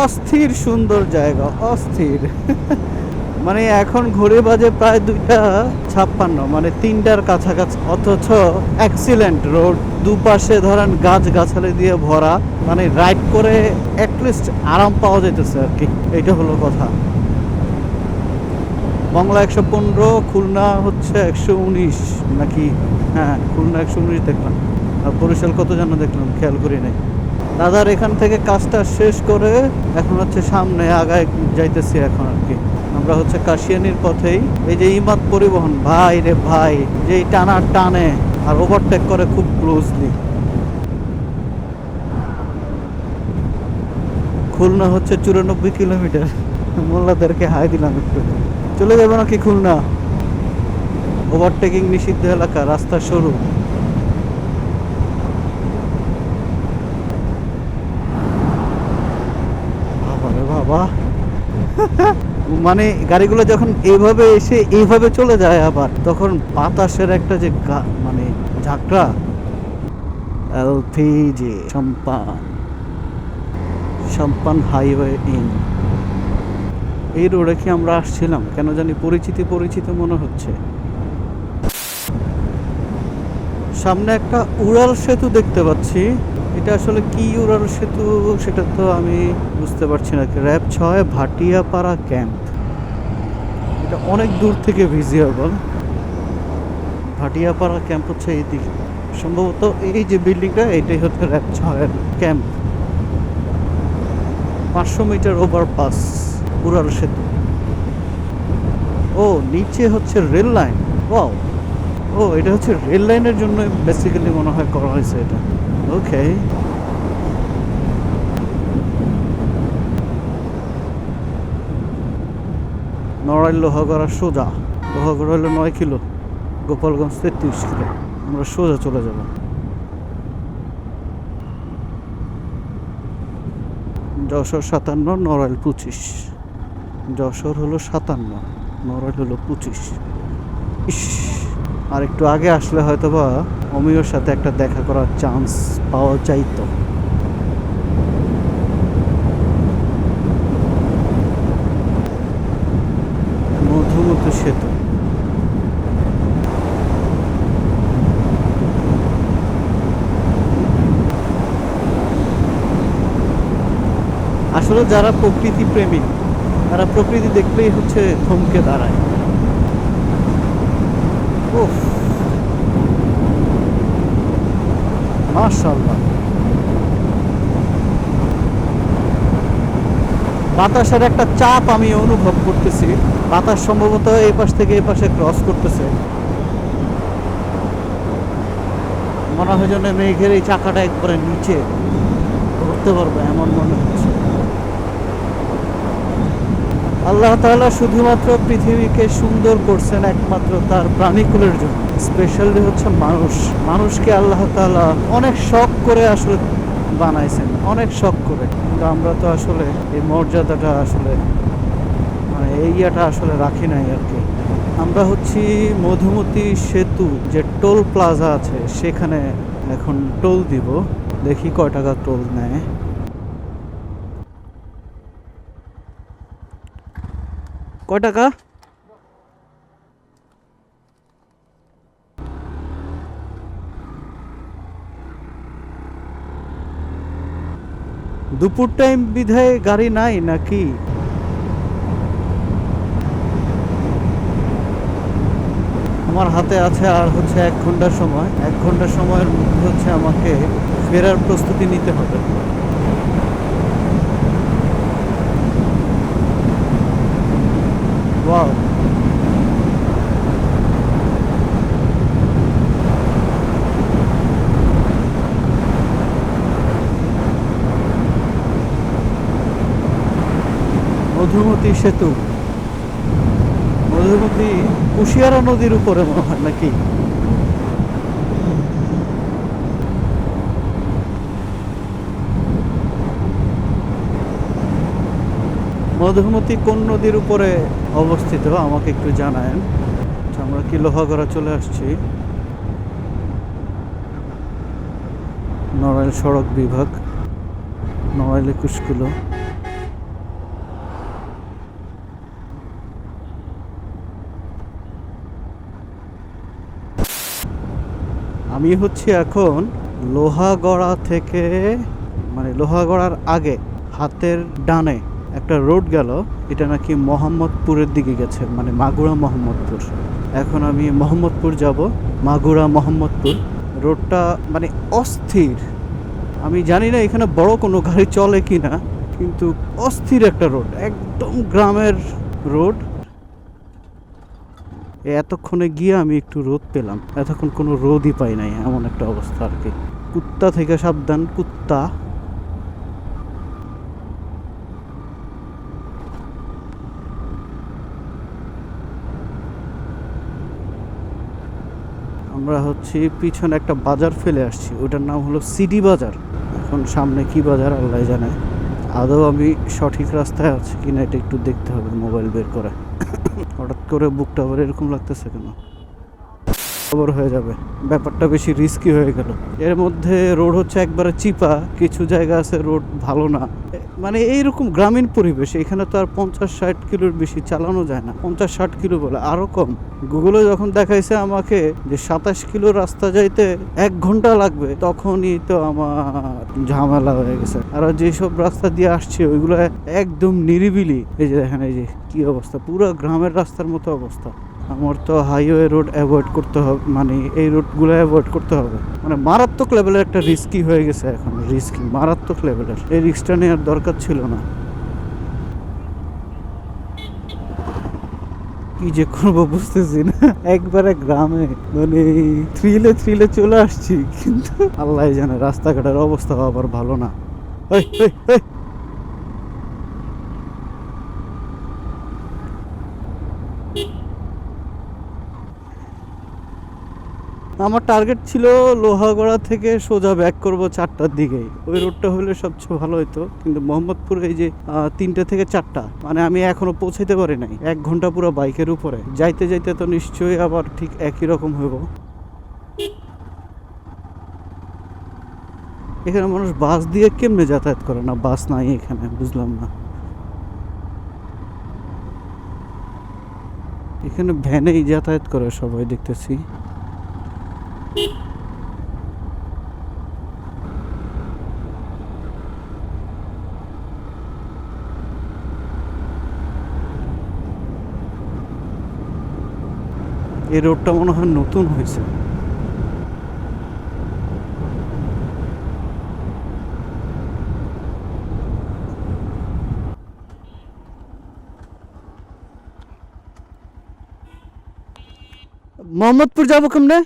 অস্থির সুন্দর জায়গা, অস্থির। মানে এখন ঘুরে বাজে প্রায় দুইটা ছাপ্পান্ন মানে তিনটার কাছাকাছি। অথচ অ্যাক্সিলেন্ট রোড দুপাশে ধরেন গাছ গাছালি দিয়ে ভরা মানে রাইড করে অ্যাটলিস্ট আরাম পাওয়া যাইতেছে আর কি, এইটা হলো কথা। বাংলা একশো পনেরো, খুলনা হচ্ছে একশো উনিশ নাকি? হ্যাঁ খুলনা একশো উনিশ দেখলাম। আর বরিশাল কত যেন দেখলাম, খেয়াল করি নাই। দাদার এখান থেকে কাজটা শেষ করে এখন হচ্ছে সামনে আগায় যাইতেছি এখন আর কি। আমরা হচ্ছে কাশিয়ানির পথেই। এই যে ইমাদ পরিবহন, ভাই রে ভাই যে এই টানা টানে আর ওভারটেক করে খুব ক্লোজলি খুলনা হচ্ছে চুরানব্বই কিলোমিটার। মোল্লাদেরকে হাই দিলাম একটু। চলে যাব নাকি খুলনা? ওভারটেকিং নিষিদ্ধ এলাকা, রাস্তা সরু বাবা রে বাবা মানে গাড়িগুলো যখন এইভাবে এসে এইভাবে চলে যায় আবার, তখন বাতাসের একটা যে মানে ঝাঁকড়া। এলপিজি সম্পান। সম্পান হাইওয়ে ইন। এই রোডে কি আমরা আসছিলাম? কেন জানি পরিচিতি পরিচিত মনে হচ্ছে। সামনে একটা উড়াল সেতু দেখতে পাচ্ছি। এটা আসলে কি উড়াল সেতু? সেটা তো আমি বুঝতে পারছি না। র্যাব ছয় ভাটিয়াপাড়া ক্যাম্প। এটা অনেক দূর থেকে ভিজিয়েবল ভাটিয়াপাড়া ক্যাম্প হচ্ছে এই দিকে। সম্ভবত এই যে বিল্ডিংটা, এটাই হচ্ছে ক্যাম্প। পাঁচশো মিটার ওভার ওভারপাস উড়াল সেতু। ও, নিচে হচ্ছে রেল লাইন। ও ও, এটা হচ্ছে রেল লাইনের জন্য বেসিক্যালি মনে হয় করা হয়েছে এটা। ওকে নড়াইল লোহাগড়া সোজা। লোহাগড়া হলো নয় কিলো, গোপালগঞ্জ তেত্রিশ কিলো। আমরা সোজা চলে যাব। যশোর সাতান্ন, নড়াইল পঁচিশ। যশোর হলো সাতান্ন, নড়াইল হলো পঁচিশ। ইস আর একটু আগে আসলে হয়তো বা অমিয়র সাথে একটা দেখা করার চান্স পাওয়া যাইতো মধুমতি সেতু। আসলে যারা প্রকৃতি প্রেমী তারা প্রকৃতি দেখলেই হচ্ছে থমকে দাঁড়ায়। উফ। মাশাল্লাহ বাতাসের একটা চাপ আমি অনুভব করতেছি। বাতাস সম্ভবত এই পাশ থেকে এই পাশে ক্রস করতেছে। মনে হয় যেন মেঘের এই চাকাটা একবারে নিচে ধরতে পারবে, এমন মনে হচ্ছে। আল্লাহ তাআলা শুধুমাত্র পৃথিবীকে সুন্দর করছেন, একমাত্র তার প্রাণীকুলের জন্য। স্পেশালি হচ্ছে মানুষ। মানুষকে আল্লাহ তাআলা অনেক শখ করে আসলে বানাইছেন, অনেক শখ করে। কিন্তু আমরা তো আসলে এই মর্যাদাটা আসলে মানে এই ইয়েটা আসলে রাখি নাই আর কি। আমরা হচ্ছি মধুমতি সেতু, যে টোল প্লাজা আছে, সেখানে এখন টোল দিব। দেখি কয় টাকা টোল নেয়। কয় টাকা? দুপুর টাইম বিধায় গাড়ি নাই নাকি? আমার হাতে আছে আর হচ্ছে এক ঘণ্টার সময়। এক ঘণ্টা সময়ের মধ্যে হচ্ছে আমাকে ফেরার প্রস্তুতি নিতে হবে। ওয়াও। মধুমতি সেতু। মধুমতি কুশিয়ারা নদীর উপরে মনে হয় নাকি? মধুমতি কোন নদীর উপরে অবস্থিত আমাকে একটু জানায়েন। আচ্ছা, আমরা কি লোহাগড়া চলে আসছি? নড়াইল সড়ক বিভাগ নড়াইল একুশ কিলো। আমি হচ্ছে এখন লোহাগড়া থেকে মানে লোহাগড়ার আগে, হাতের ডানে একটা রোড গেল। এটা নাকি মোহাম্মদপুরের দিকে গেছে মানে মাগুরা মোহাম্মদপুর। এখন আমি মোহাম্মদপুর যাব, মাগুরা মোহাম্মদপুর। রোডটা মানে অস্থির। আমি জানি না এখানে বড় কোনো গাড়ি চলে কি না কিন্তু অস্থির একটা রোড, একদম গ্রামের রোড। এতক্ষণে গিয়ে আমি একটু রোদ পেলাম। এতক্ষণ কোনো রোদই পাই নাই, এমন একটা অবস্থা আর কি। কুত্তা থেকে সাবধান, কুত্তা। আমরা হচ্ছে পিছনে একটা বাজার ফেলে আসছি, ওটার নাম হলো সিডি বাজার। এখন সামনে কি বাজার আল্লাহ জানে। আদৌ আমি সঠিক রাস্তায় আছি কিনা এটা একটু দেখতে হবে, মোবাইল বের করে। হঠাৎ করে বুকটা আবার এরকম লাগতেছে কেন? খবর হয়ে যাবে। ব্যাপারটা বেশি রিস্কি হয়ে গেল। এর মধ্যে রোড হচ্ছে একবারে চিপা। কিছু জায়গা আছে রোড ভালো না। মানে এইরকম গ্রামীণ পরিবেশ এখানে তো আর পঞ্চাশ ষাট কিলোর বেশি চালানো যায় না। পঞ্চাশ ষাট কিলো বলে আরও কম। গুগলে যখন দেখাইছে আমাকে যে সাতাশ কিলো রাস্তা যাইতে এক ঘণ্টা লাগবে, তখনই তো আমার ঝামেলা হয়ে গেছে। আর যেসব রাস্তা দিয়ে আসছে, ওইগুলো একদম নিরিবিলি। এই যে দেখেন, এই যে কি অবস্থা? পুরো গ্রামের রাস্তার মতো অবস্থা। আমার তো হাইওয়ে রোড অ্যাভয়েড করতে হবে মানে এই রোডগুলো অ্যাভয়েড করতে হবে। মানে মারাত্মক লেভেলের একটা রিস্কি হয়ে গেছে এখন রিস্কি মারাত্মক লেভেলের এই রিস্কটা নেওয়ার দরকার ছিল না। কি যে করব বুঝতেছি না। একবারে গ্রামে মানে থ্রিলে থ্রিলে চলে আসছি, কিন্তু আল্লাহ জানে রাস্তাঘাটের অবস্থা আবার ভালো না ওই ওই ওই আমার টার্গেট ছিল লোহাগড়া থেকে সোজা ব্যাক করব চারটার দিকে। ওই রোডটা হলে সবচেয়ে ভালো হতো কিন্তু মোহাম্মদপুর এই যে তিনটে থেকে চারটা মানে আমি এখনও পৌঁছাতে পারি নাই। এক ঘণ্টা পুরো বাইকের উপরে। যাইতে যাইতে তো নিশ্চয়ই আবার ঠিক একই রকম হইব। এখানে মানুষ বাস দিয়ে কেমনে যাতায়াত করে না? বাস নাই এখানে, বুঝলাম না। এখানে ভ্যানেই যাতায়াত করে সবাই দেখতেছি। এই রোডটা মনে হয় নতুন হয়েছে। মোহাম্মদপুর যাব কেমনে?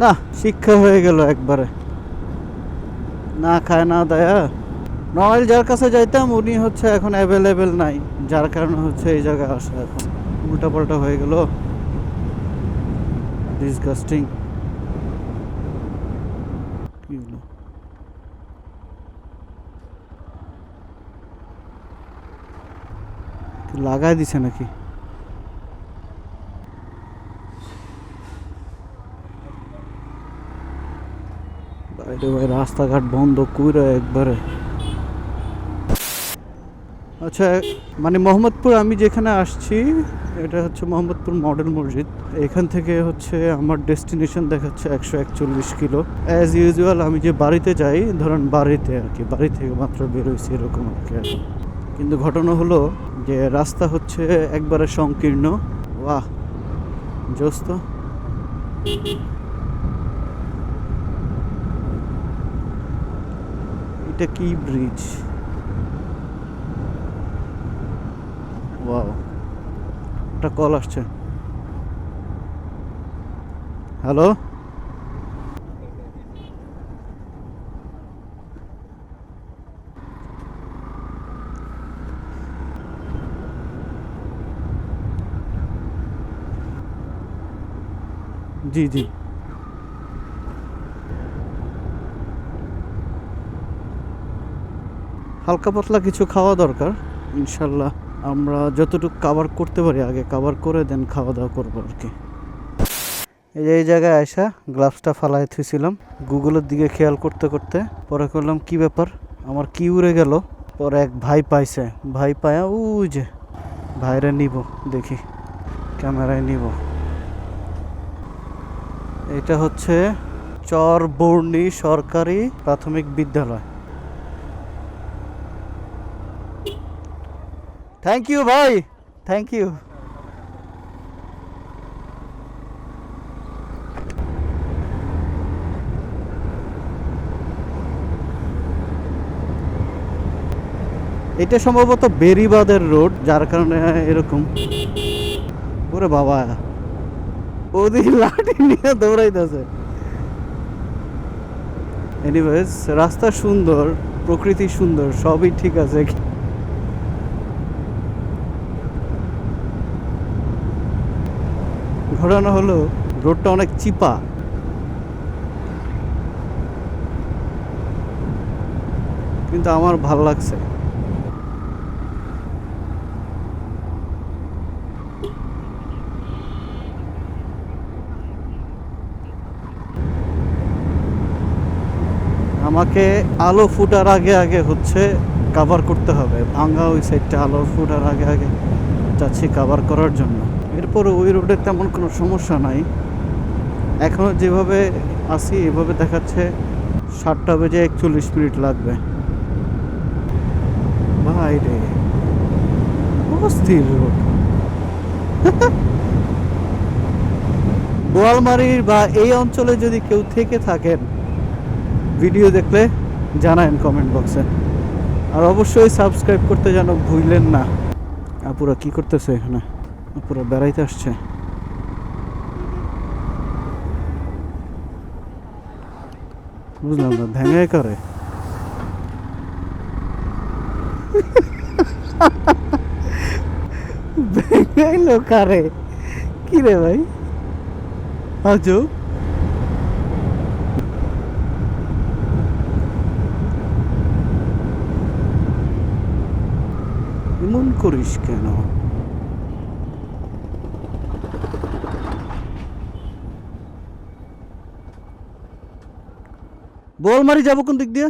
না শিক্ষা হয়ে গেল একবারে। না খায় না দেয়া। নয়েল যার কাছে যাইতাম, উনি হচ্ছে এখন অ্যাভেলেবেল নাই। যার কারণে হচ্ছে এই জায়গায় আসা এখন। উল্টা পাল্টা হয়ে গেল। ডিসগাস্টিং লাগাই দিছে নাকি? বাইরে ভাই, রাস্তাঘাট বন্ধ কইরা একবারে। আচ্ছা মানে মোহাম্মদপুর, আমি যেখানে আসছি, এটা হচ্ছে মোহাম্মদপুর মডেল মসজিদ। এখান থেকে হচ্ছে আমার ডেস্টিনেশন দেখাচ্ছে একশো একচল্লিশ কিলো। অ্যাজ ইউজুয়াল আমি যে বাড়িতে যাই, ধরেন বাড়িতে আর কি, বাড়ি থেকে মাত্র বেরোইছি এরকম আর কি এখন। কিন্তু ঘটনা হলো যে রাস্তা হচ্ছে একবারে সংকীর্ণ। বাহ জোস এটা কি ব্রিজ ওয়াও একটা কল আসছে। হ্যালো জি জি। হালকা পাতলা কিছু খাওয়া দরকার, ইনশাল্লাহ আমরা যতটুকু কাভার করতে পারি আগে কাভার করে দেন খাওয়া দাওয়া করব আর কি। এই যে এই জায়গায় আসা গ্লাভসটা ফালাই থুইছিলাম। গুগলের দিকে খেয়াল করতে করতে পরে করলাম, কি ব্যাপার? আমার কি উড়ে গেল? পরে এক ভাই পাইছে। ভাই পায়া ওই যে, ভাইরে নিব, দেখি, ক্যামেরায় নিব। এটা হচ্ছে চর বর্ণি সরকারি প্রাথমিক বিদ্যালয়। থ্যাংক ইউ ভাই থ্যাংক ইউ এটা সম্ভবত বেরিবাদের রোড, যার কারণে এরকম। ওরে বাবা। ওদিকে লাঠি নিয়ে দৌড়াইতেছে। এনিওয়েজ রাস্তা সুন্দর, প্রকৃতি সুন্দর, সবই ঠিক আছে। ঘোরানো হলো, রোডটা অনেক চিপা। কিন্তু আমার ভালো লাগছে। আমাকে আলো ফুটার আগে আগে হচ্ছে কাভার করতে হবে। ভাঙা ওই সাইডটা আলো ফুটার আগে আগে যাচ্ছি কাভার করার জন্য। এরপরে ওই রোডে তেমন কোনো সমস্যা নাই। এখনও যেভাবে আসি এভাবে দেখাচ্ছে সাতটা বেজে একচল্লিশ মিনিট লাগবে। ভাই রে, অস্থির রোড। বোয়ালমারির বা এই অঞ্চলে যদি কেউ থেকে থাকেন, ভিডিও দেখলে জানায়েন কমেন্ট বক্সে। আর অবশ্যই সাবস্ক্রাইব করতে যেন ভুললেন না। আপুরা কি করতেছে এখানে? আপুরা বেড়াইতে আসছে। বুঝলাম না, ভেঙে করে। ভেঙাইলো কারে? কি রে ভাই? আজও এমন করিস কেন? বোলমারি যাব কোন দিক দিয়ে?